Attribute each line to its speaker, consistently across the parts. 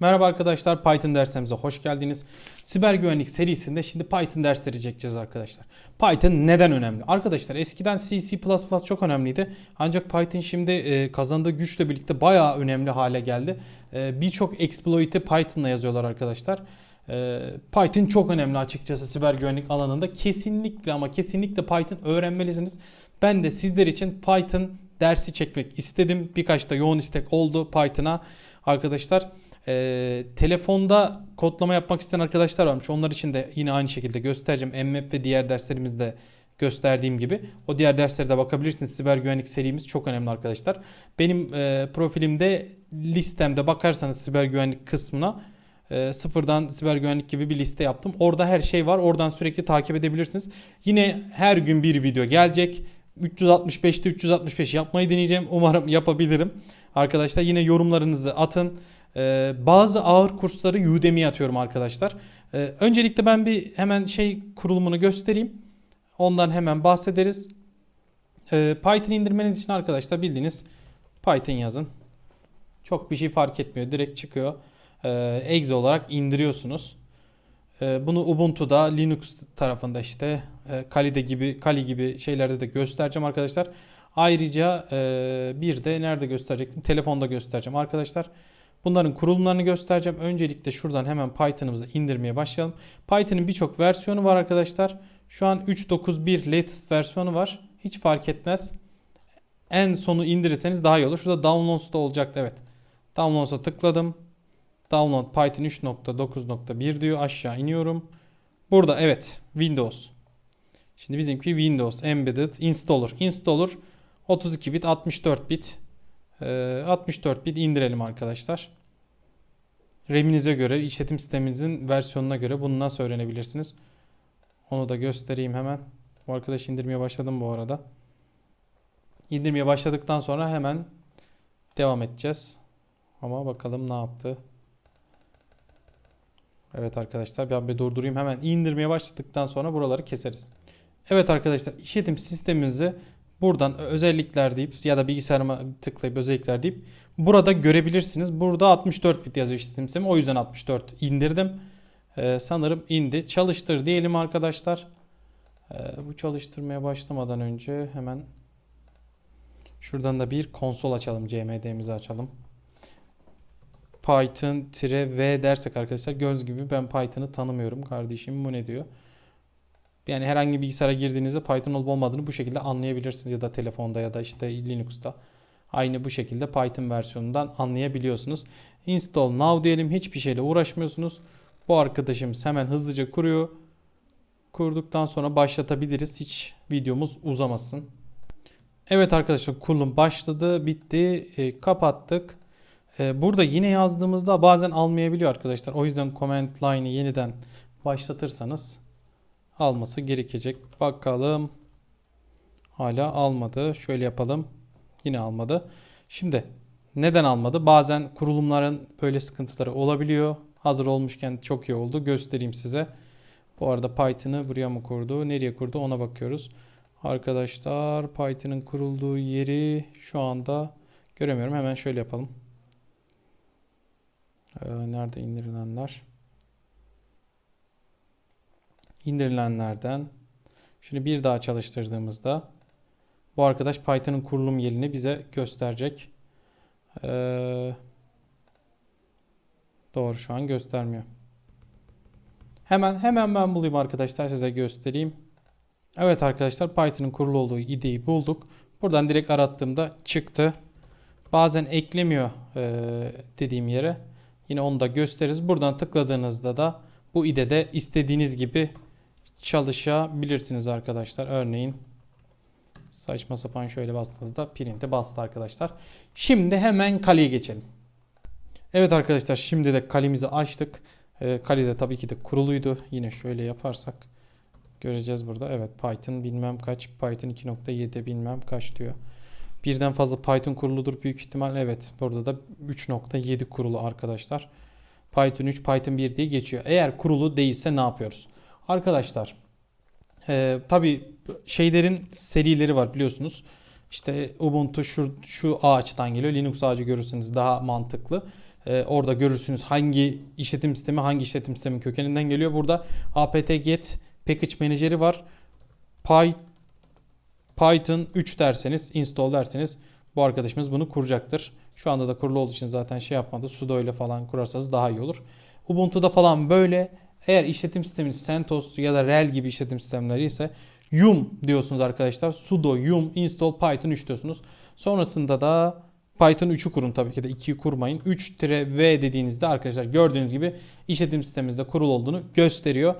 Speaker 1: Merhaba arkadaşlar Python derslerimize hoş geldiniz. Siber güvenlik serisinde şimdi Python dersleri çekeceğiz arkadaşlar. Python neden önemli? Arkadaşlar eskiden C, C++ çok önemliydi. Ancak Python şimdi e, kazandığı güçle birlikte bayağı önemli hale geldi. E, Birçok exploit'i Python'la yazıyorlar arkadaşlar. E, Python çok önemli açıkçası siber güvenlik alanında. Kesinlikle ama kesinlikle Python öğrenmelisiniz. Ben de sizler için Python dersi çekmek istedim. Birkaç da yoğun istek oldu Python'a arkadaşlar. Ee, telefonda kodlama yapmak isteyen arkadaşlar varmış. Onlar için de yine aynı şekilde göstereceğim. MMAP ve diğer derslerimizde gösterdiğim gibi. O diğer derslere de bakabilirsiniz. Siber güvenlik serimiz çok önemli arkadaşlar. Benim e, profilimde listemde bakarsanız siber güvenlik kısmına e, sıfırdan siber güvenlik gibi bir liste yaptım. Orada her şey var. Oradan sürekli takip edebilirsiniz. Yine her gün bir video gelecek. 365'te 365 yapmayı deneyeceğim. Umarım yapabilirim. Arkadaşlar yine yorumlarınızı atın. Ee, bazı ağır kursları Udemy'ye atıyorum arkadaşlar. Ee, öncelikle ben bir hemen şey kurulumunu göstereyim. Ondan hemen bahsederiz. Ee, Python indirmeniz için arkadaşlar bildiğiniz Python yazın. Çok bir şey fark etmiyor. Direkt çıkıyor. Exe olarak indiriyorsunuz. Ee, bunu Ubuntu'da, Linux tarafında işte e, Kali'de gibi, Kali gibi şeylerde de göstereceğim arkadaşlar. Ayrıca e, bir de nerede gösterecektim? Telefonda göstereceğim arkadaşlar. Bunların kurulumlarını göstereceğim. Öncelikle şuradan hemen Python'ımızı indirmeye başlayalım. Python'ın birçok versiyonu var arkadaşlar. Şu an 3.9.1 latest versiyonu var. Hiç fark etmez. En sonu indirirseniz daha iyi olur. Şurada Downloads'da olacaktı evet. Downloads'a tıkladım. Download Python 3.9.1 diyor. Aşağı iniyorum. Burada evet Windows. Şimdi bizimki Windows Embedded Installer. Installer 32 bit 64 bit. 64 bit indirelim arkadaşlar. RAM'inize göre, işletim sisteminizin versiyonuna göre bunu nasıl öğrenebilirsiniz? Onu da göstereyim hemen. Bu arkadaş indirmeye başladım bu arada. İndirmeye başladıktan sonra hemen devam edeceğiz. Ama bakalım ne yaptı. Evet arkadaşlar ben bir durdurayım. Hemen indirmeye başladıktan sonra buraları keseriz. Evet arkadaşlar işletim sistemimizi buradan özellikler deyip ya da bilgisayarıma tıklayıp özellikler deyip burada görebilirsiniz. Burada 64 bit yazıyor işletim sistemi. O yüzden 64 indirdim. Ee, sanırım indi. Çalıştır diyelim arkadaşlar. Ee, bu çalıştırmaya başlamadan önce hemen şuradan da bir konsol açalım. CMD'mizi açalım. Python-V dersek arkadaşlar gördüğünüz gibi ben Python'ı tanımıyorum. Kardeşim bu ne diyor? Yani herhangi bir bilgisayara girdiğinizde Python olup olmadığını bu şekilde anlayabilirsiniz ya da telefonda ya da işte Linux'ta. Aynı bu şekilde Python versiyonundan anlayabiliyorsunuz. Install now diyelim hiçbir şeyle uğraşmıyorsunuz. Bu arkadaşımız hemen hızlıca kuruyor. Kurduktan sonra başlatabiliriz. Hiç videomuz uzamasın. Evet arkadaşlar kurulum başladı. Bitti. E, kapattık. E, burada yine yazdığımızda bazen almayabiliyor arkadaşlar. O yüzden comment line'ı yeniden başlatırsanız alması gerekecek. Bakalım. Hala almadı. Şöyle yapalım. Yine almadı. Şimdi neden almadı? Bazen kurulumların böyle sıkıntıları olabiliyor. Hazır olmuşken çok iyi oldu. Göstereyim size. Bu arada Python'ı buraya mı kurdu? Nereye kurdu? Ona bakıyoruz. Arkadaşlar Python'ın kurulduğu yeri şu anda göremiyorum. Hemen şöyle yapalım. Ee, nerede indirilenler? İndirilenlerden şunu bir daha çalıştırdığımızda bu arkadaş Python'ın kurulum yerini bize gösterecek. Ee, doğru şu an göstermiyor. Hemen hemen ben bulayım arkadaşlar size göstereyim. Evet arkadaşlar Python'ın kurulu olduğu ideyi bulduk. Buradan direkt arattığımda çıktı. Bazen eklemiyor ee, dediğim yere. Yine onu da gösteririz. Buradan tıkladığınızda da bu IDE'de istediğiniz gibi çalışabilirsiniz arkadaşlar. Örneğin saçma sapan şöyle bastığınızda print'e bastı arkadaşlar. Şimdi hemen Kali'ye geçelim. Evet arkadaşlar şimdi de Kali'mizi açtık. E, Kali de tabii ki de kuruluydu. Yine şöyle yaparsak göreceğiz burada. Evet Python bilmem kaç. Python 2.7 bilmem kaç diyor. Birden fazla Python kuruludur büyük ihtimal. Evet burada da 3.7 kurulu arkadaşlar. Python 3, Python 1 diye geçiyor. Eğer kurulu değilse ne yapıyoruz? Arkadaşlar e, tabi şeylerin serileri var biliyorsunuz. İşte Ubuntu şu, şu ağaçtan geliyor. Linux ağacı görürseniz daha mantıklı. Ee, orada görürsünüz hangi işletim sistemi hangi işletim sistemin kökeninden geliyor. Burada apt-get package menajeri var. Py, Python 3 derseniz install derseniz bu arkadaşımız bunu kuracaktır. Şu anda da kurulu olduğu için zaten şey yapmadı. sudo ile falan kurarsanız daha iyi olur. Ubuntu'da falan böyle eğer işletim sisteminiz CentOS ya da RHEL gibi işletim sistemleri ise yum diyorsunuz arkadaşlar. sudo yum install python 3 diyorsunuz. Sonrasında da Python 3'ü kurun tabii ki de 2'yi kurmayın. 3-v dediğinizde arkadaşlar gördüğünüz gibi işletim sisteminizde kurulu olduğunu gösteriyor.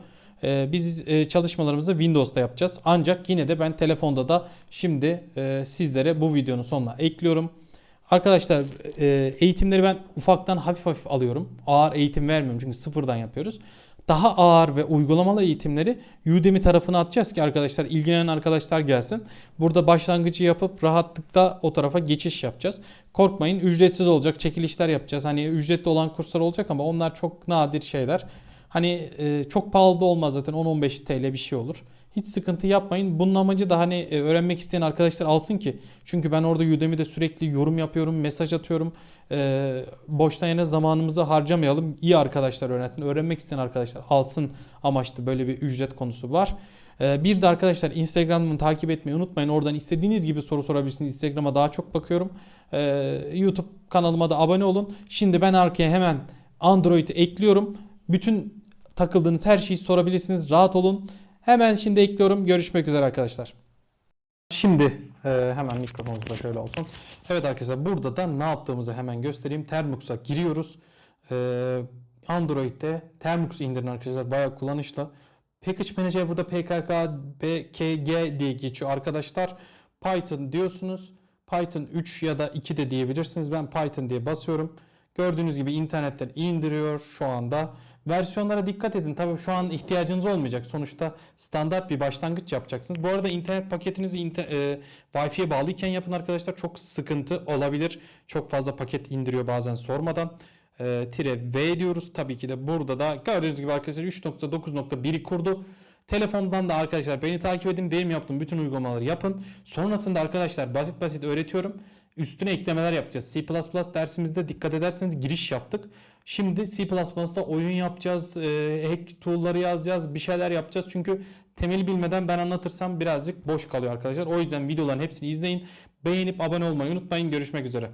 Speaker 1: Ee, biz e, çalışmalarımızı Windows'ta yapacağız. Ancak yine de ben telefonda da şimdi e, sizlere bu videonun sonuna ekliyorum. Arkadaşlar e, eğitimleri ben ufaktan hafif hafif alıyorum. Ağır eğitim vermiyorum çünkü sıfırdan yapıyoruz. Daha ağır ve uygulamalı eğitimleri Udemy tarafına atacağız ki arkadaşlar ilgilenen arkadaşlar gelsin. Burada başlangıcı yapıp rahatlıkla o tarafa geçiş yapacağız. Korkmayın ücretsiz olacak çekilişler yapacağız. Hani ücretli olan kurslar olacak ama onlar çok nadir şeyler. Hani e, çok pahalı da olmaz zaten 10-15 TL bir şey olur. Hiç sıkıntı yapmayın. Bunun amacı da hani e, öğrenmek isteyen arkadaşlar alsın ki. Çünkü ben orada Udemy'de sürekli yorum yapıyorum, mesaj atıyorum. E, boştan yine zamanımızı harcamayalım. İyi arkadaşlar öğrensin. Öğrenmek isteyen arkadaşlar alsın amaçlı böyle bir ücret konusu var. E, bir de arkadaşlar Instagram'ı takip etmeyi unutmayın. Oradan istediğiniz gibi soru sorabilirsiniz. Instagram'a daha çok bakıyorum. E, YouTube kanalıma da abone olun. Şimdi ben arkaya hemen Android'i ekliyorum. Bütün takıldığınız her şeyi sorabilirsiniz. Rahat olun. Hemen şimdi ekliyorum. Görüşmek üzere arkadaşlar. Şimdi e, hemen mikrofonumuz da şöyle olsun. Evet arkadaşlar burada da ne yaptığımızı hemen göstereyim. Termux'a giriyoruz. E, Android'de Termux indirin arkadaşlar. Bayağı kullanışlı. Package Manager burada PKK, BKG diye geçiyor arkadaşlar. Python diyorsunuz. Python 3 ya da 2 de diyebilirsiniz. Ben Python diye basıyorum. Gördüğünüz gibi internetten indiriyor şu anda. Versiyonlara dikkat edin. Tabii şu an ihtiyacınız olmayacak. Sonuçta standart bir başlangıç yapacaksınız. Bu arada internet paketinizi inter, e, Wi-Fi'ye bağlıyken yapın arkadaşlar. Çok sıkıntı olabilir. Çok fazla paket indiriyor bazen sormadan. E, tire V diyoruz. Tabii ki de burada da gördüğünüz gibi arkadaşlar 3.9.1'i kurdu. Telefondan da arkadaşlar beni takip edin. Benim yaptığım bütün uygulamaları yapın. Sonrasında arkadaşlar basit basit öğretiyorum. Üstüne eklemeler yapacağız. C++ dersimizde dikkat ederseniz giriş yaptık. Şimdi C++'da oyun yapacağız. E, hack tool'ları yazacağız. Bir şeyler yapacağız. Çünkü temeli bilmeden ben anlatırsam birazcık boş kalıyor arkadaşlar. O yüzden videoların hepsini izleyin. Beğenip abone olmayı unutmayın. Görüşmek üzere.